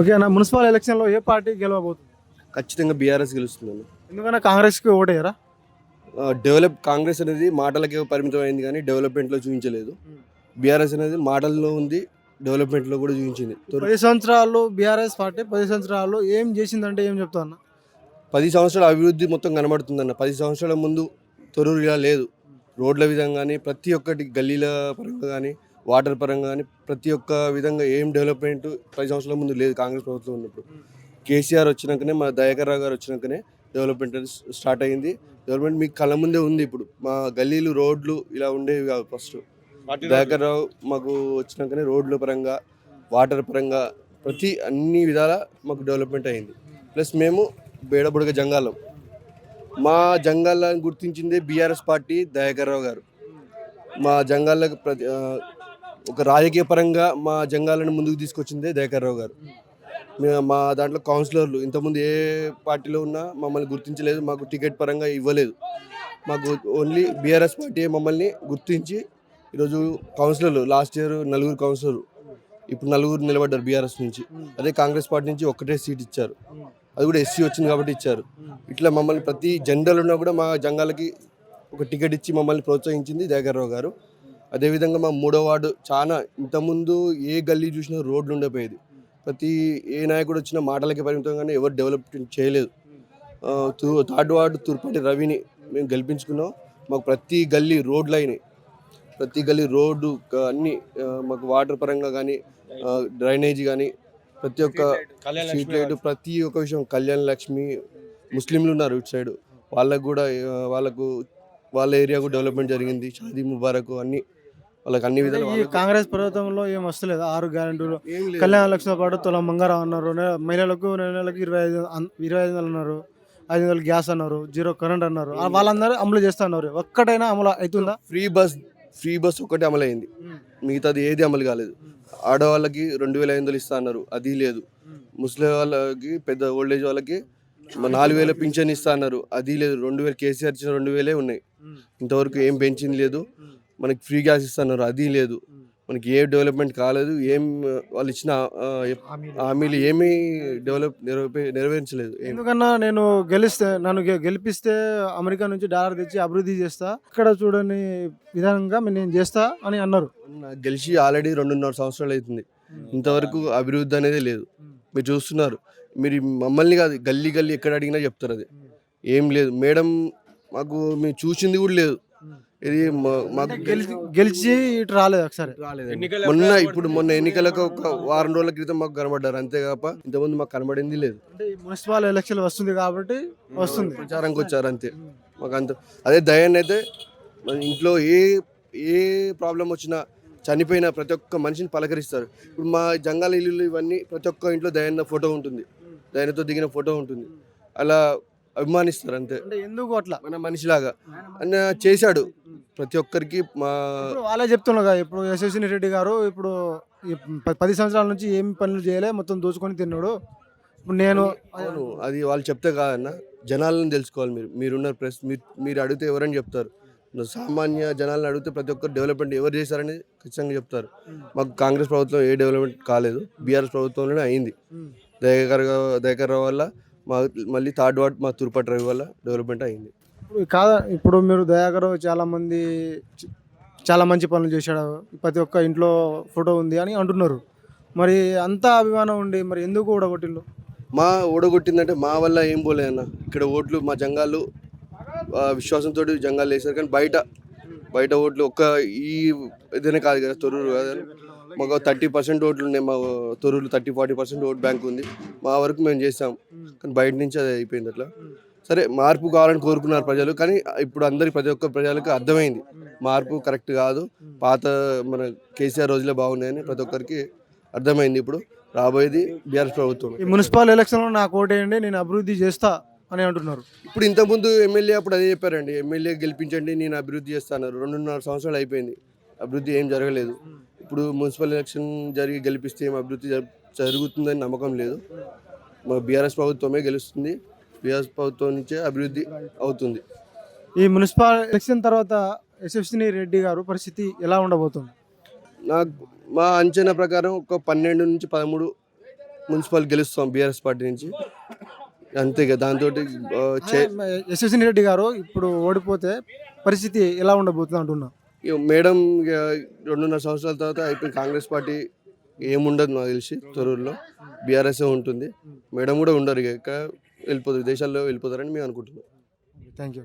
Okay అన్న municipal ఎలక్షన్లో ఏ party గెలవబోతుంది? ఖచ్చితంగా బీఆర్ఎస్ గెలుస్తుందన్న ఎందుకన్నా కాంగ్రెస్కి ఓటేయరా? డెవలప్ కాంగ్రెస్ అనేది మాటలకే పరిమితం అయింది కానీ డెవలప్మెంట్లో చూపించలేదు. బీఆర్ఎస్ అనేది మాటల్లో ఉంది డెవలప్మెంట్లో కూడా చూపించింది. పది సంవత్సరాలు బీఆర్ఎస్ పార్టీ పది సంవత్సరాలు ఏం చేసిందంటే ఏం చెప్తా అన్న పది సంవత్సరాల అభివృద్ధి మొత్తం కనబడుతుందన్న. పది సంవత్సరాల ముందు తొరూరు ఇలా లేదు. రోడ్ల విధంగా కానీ ప్రతి ఒక్కటి గల్లీల పరంగా కానీ వాటర్ పరంగా కానీ ప్రతి ఒక్క విధంగా ఏం డెవలప్మెంట్ పది సంవత్సరాల ముందు లేదు కాంగ్రెస్ ప్రభుత్వం ఉన్నప్పుడు. కేసీఆర్ వచ్చినాకనే మా దయాకర్ రావు గారు వచ్చినాకనే డెవలప్మెంట్ అనేది స్టార్ట్ అయింది. డెవలప్మెంట్ మీకు కళ్ళ ముందే ఉంది ఇప్పుడు. మా గల్లీలు రోడ్లు ఇలా ఉండేవి కాదు ఫస్ట్. దయాకర్ రావు మాకు వచ్చినాకనే రోడ్ల పరంగా వాటర్ పరంగా ప్రతి అన్ని విధాల మాకు డెవలప్మెంట్ అయింది. ప్లస్ మేము బేడబుడగ జంగాలం. మా జంగాలను గుర్తించిందే బీఆర్ఎస్ పార్టీ దయాకర్ రావు గారు. మా జంగాలకు ప్రతి ఒక రాజకీయ పరంగా మా జంగాలను ముందుకు తీసుకొచ్చిందే దయాకర్రావు గారు. మా దాంట్లో కౌన్సిలర్లు. ఇంతకుముందు ఏ పార్టీలో ఉన్నా మమ్మల్ని గుర్తించలేదు మాకు టికెట్ పరంగా ఇవ్వలేదు. మాకు ఓన్లీ బీఆర్ఎస్ పార్టీ మమ్మల్ని గుర్తించి ఈరోజు కౌన్సిలర్లు లాస్ట్ ఇయర్ నలుగురు కౌన్సిలర్ ఇప్పుడు నలుగురు నిలబడ్డారు బీఆర్ఎస్ నుంచి. అదే కాంగ్రెస్ పార్టీ నుంచి ఒక్కటే సీట్ ఇచ్చారు. అది కూడా ఎస్సీ వచ్చింది కాబట్టి ఇచ్చారు. ఇట్లా మమ్మల్ని ప్రతి జెండర్లు ఉన్నా కూడా మా జంగాలకి ఒక టికెట్ ఇచ్చి మమ్మల్ని ప్రోత్సహించింది దయాకర్రావు గారు. అదేవిధంగా మా మూడో వార్డు చాలా ఇంతకుముందు ఏ గల్లీ చూసినా రోడ్లు ఉండపోయేది ప్రతి ఏ నాయకుడు వచ్చినా మాటలకి పరిమితంగానే ఎవరు డెవలప్మెంట్ చేయలేదు. థర్డ్ వార్డు తూర్పాటి రవిని మేము గెలిపించుకున్నాం. మాకు ప్రతి గల్లీ రోడ్లు అయినాయి. ప్రతి గల్లీ రోడ్డు అన్ని మాకు వాటర్ పరంగా కానీ డ్రైనేజ్ కానీ ప్రతి ఒక్క స్ట్రీట్ లైట్ ప్రతి ఒక్క విషయం కళ్యాణ్ లక్ష్మి ముస్లింలు ఉన్నారు ఇటు సైడ్. వాళ్ళకు కూడా వాళ్ళకు వాళ్ళ ఏరియా కూడా డెవలప్మెంట్ జరిగింది. షాదీ ముబారక్ అన్ని వాళ్ళకి అన్ని విధాలు ఈ కాంగ్రెస్ ప్రభుత్వంలో ఏం వస్తలేదు ఆరు గ్యారెంటీలు. కళ్యాణ లక్షల పాటు తులం బంగారం అన్నారు. మహిళలకు నెల నెలకి ఇరవై ఐదు ఇరవై ఐదు వందలు అన్నారు. ఐదు వందలు గ్యాస్ అన్నారు. జీరో కరెంట్ అన్నారు. వాళ్ళందరూ అమలు చేస్తున్నారు ఒక్కటైనా అమలు అవుతుందా? ఫ్రీ బస్ ఫ్రీ బస్ ఒకటి అమలు అయింది మిగతాది ఏది అమలు కాలేదు. ఆడవాళ్ళకి రెండు వేల ఐదు వందలు ఇస్తా అన్నారు. అది లేదు. ముస్లిం వాళ్ళకి పెద్ద ఓల్డేజ్ వాళ్ళకి నాలుగు వేల పింఛన్ ఇస్తా అన్నారు. అది లేదు. రెండు వేలు కేసీఆర్ ఇచ్చిన రెండు వేలే ఉన్నాయి. ఇంతవరకు ఏం పెంచింది లేదు. మనకి ఫ్రీ గ్యాస్ ఇస్తున్నారు అది లేదు. మనకి ఏ డెవలప్మెంట్ కాలేదు ఏం వాళ్ళు ఇచ్చిన హామీలు. ఏమీ డెవలప్ నెరవే నెరవేర్చలేదు ఎందుకన్నా నేను గెలిస్తే నన్ను గెలిపిస్తే అమెరికా నుంచి డాలర్ తెచ్చి అభివృద్ధి చేస్తా ఇక్కడ చూడని విధానంగా నేను చేస్తా అని అన్నారు. గెలిచి ఆల్రెడీ రెండున్నర సంవత్సరాలు అవుతుంది. ఇంతవరకు అభివృద్ధి అనేది లేదు. మీరు చూస్తున్నారు. మీరు మమ్మల్ని కాదు గల్లీ గల్లీ ఎక్కడ అడిగినా చెప్తారు అది. ఏం లేదు. మేడం మాకు మేము చూసింది కూడా లేదు. ఇది మా- మాకు గెలిచి గెలిచి ఇటు రాలేదు ఒకసారి. రాలేదండి. మొన్న ఇప్పుడు మొన్న ఎన్నికలకు ఒక వారం రోజుల క్రితం మాకు కనబడ్డారు. అంతే కాక ఇంతకుముందు మాకు కనబడింది లేదు. అంటే ఈ మున్సిపల్ ఎలక్షన్ వస్తుంది కాబట్టి వస్తుంది. ప్రచారంకి వచ్చారు అంతే. మాకు అంత అదే దయాన్ని అయితే మన ఇంట్లో ఏ ఏ ప్రాబ్లం వచ్చినా చనిపోయిన ప్రతి ఒక్క మనిషిని పలకరిస్తారు. ఇప్పుడు మా జంగాల ఇల్లు ఇవన్నీ ప్రతి ఒక్క ఇంట్లో దయాన్న ఫోటో ఉంటుంది. దయాన్నతో దిగిన ఫోటో ఉంటుంది. అలా అభిమానిస్తారు అంతే. అంటే ఎందుకు అట్లా? మన మనిషిలాగా. అన్న చేశాడు. ప్రతి ఒక్కరికి మా వాళ్ళే చెప్తున్నారు కదా ఇప్పుడు యశస్విని రెడ్డి గారు ఇప్పుడు ఈ ప- పది సంవత్సరాల నుంచి ఏం పనులు చేయలే మొత్తం దోచుకొని తిన్నాడు. ఇప్పుడు నేను అవును అది వాళ్ళు చెప్తే కాదన్న జనాలను తెలుసుకోవాలి మీరు మీరున్న ప్రెస్ మీరు మీరు అడిగితే ఎవరని చెప్తారు. సామాన్య జనాలను అడిగితే ప్రతి ఒక్కరు డెవలప్మెంట్ ఎవరు చేశారని ఖచ్చితంగా చెప్తారు. మాకు కాంగ్రెస్ ప్రభుత్వం ఏ డెవలప్మెంట్ కాలేదు బీఆర్ఎస్ ప్రభుత్వంలోనే అయింది. దయాకర్ దయాకర్ రావు వల్ల మా మళ్ళీ థర్డ్ వార్డ్ మా తుర్పటి రవి వల్ల డెవలప్మెంట్ అయింది. కాదా ఇప్పుడు మీరు దయాకర్ చాలా మంది చాలా మంచి పనులు చేశాడు. ప్రతి ఒక్క ఇంట్లో ఫోటో ఉంది అని అంటున్నారు. మరి అంత అభిమానం ఉండి మరి ఎందుకు ఓడగొట్టిల్లు మా ఓడగొట్టిందంటే మా వల్ల ఏం పోలే అన్న. ఇక్కడ ఓట్లు మా జంగాలు విశ్వాసంతో జంగాలు వేశారు కానీ బయట బయట ఓట్లు ఒక్క ఈ ఏదైనా కాదు కదా తొర్రూరు కాదు. మాకు థర్టీ పర్సెంట్ ఓట్లు ఉన్నాయి మా Torrur thirty forty percent vote bank ఉంది. మా వరకు మేము చేస్తాం. కానీ బయట నుంచి అది అయిపోయింది అట్లా. సరే మార్పు కావాలని కోరుకున్నారు ప్రజలు కానీ ఇప్పుడు అందరి ప్రతి ఒక్క ప్రజలకు అర్థమైంది. మార్పు కరెక్ట్ కాదు. పాత మన కేసీఆర్ రోజులే బాగున్నాయని ప్రతి ఒక్కరికి అర్థమైంది ఇప్పుడు. రాబోయేది బీఆర్ఎస్ ప్రభుత్వం. ఈ మున్సిపల్ ఎలక్షన్లో నాకు ఓటేయండి నేను అభివృద్ధి చేస్తా అని అంటున్నారు. ఇప్పుడు ఇంతకుముందు ఎమ్మెల్యే అప్పుడు అదే చెప్పారండి ఎమ్మెల్యే గెలిపించండి నేను అభివృద్ధి చేస్తాను రెండున్నర సంవత్సరాలు అయిపోయింది అభివృద్ధి ఏం జరగలేదు. ఇప్పుడు మున్సిపల్ ఎలక్షన్ జరిగి గెలిపిస్తే ఏం అభివృద్ధి జరు- జరుగుతుందని నమ్మకం లేదు. మా బీఆర్ఎస్ ప్రభుత్వమే గెలుస్తుంది. బీఆర్ఎస్ ప్రభుత్వం నుంచే అభివృద్ధి అవుతుంది. ఈ మున్సిపల్ ఎలక్షన్ తర్వాత యశస్విని రెడ్డి గారు పరిస్థితి ఎలా ఉండబోతుంది? నాకు మా అంచనా ప్రకారం ఒక పన్నెండు నుంచి పదమూడు మున్సిపల్ గెలుస్తాం బీఆర్ఎస్ పార్టీ నుంచి. అంతే దాంతో యశస్విని రెడ్డి గారు ఇప్పుడు ఓడిపోతే పరిస్థితి ఎలా ఉండబోతుంది అంటున్నా? మేడం రెండున్నర సంవత్సరాల తర్వాత అయిపోయి కాంగ్రెస్ పార్టీ ఏముండదు నాకు తెలిసి తొరూరులో బీఆర్ఎస్ ఉంటుంది. మేడం కూడా ఉండరు ఇక. వెళ్ళిపోతారు. దేశాల్లో వెళ్ళిపోతారని మేము అనుకుంటున్నాం. Thank you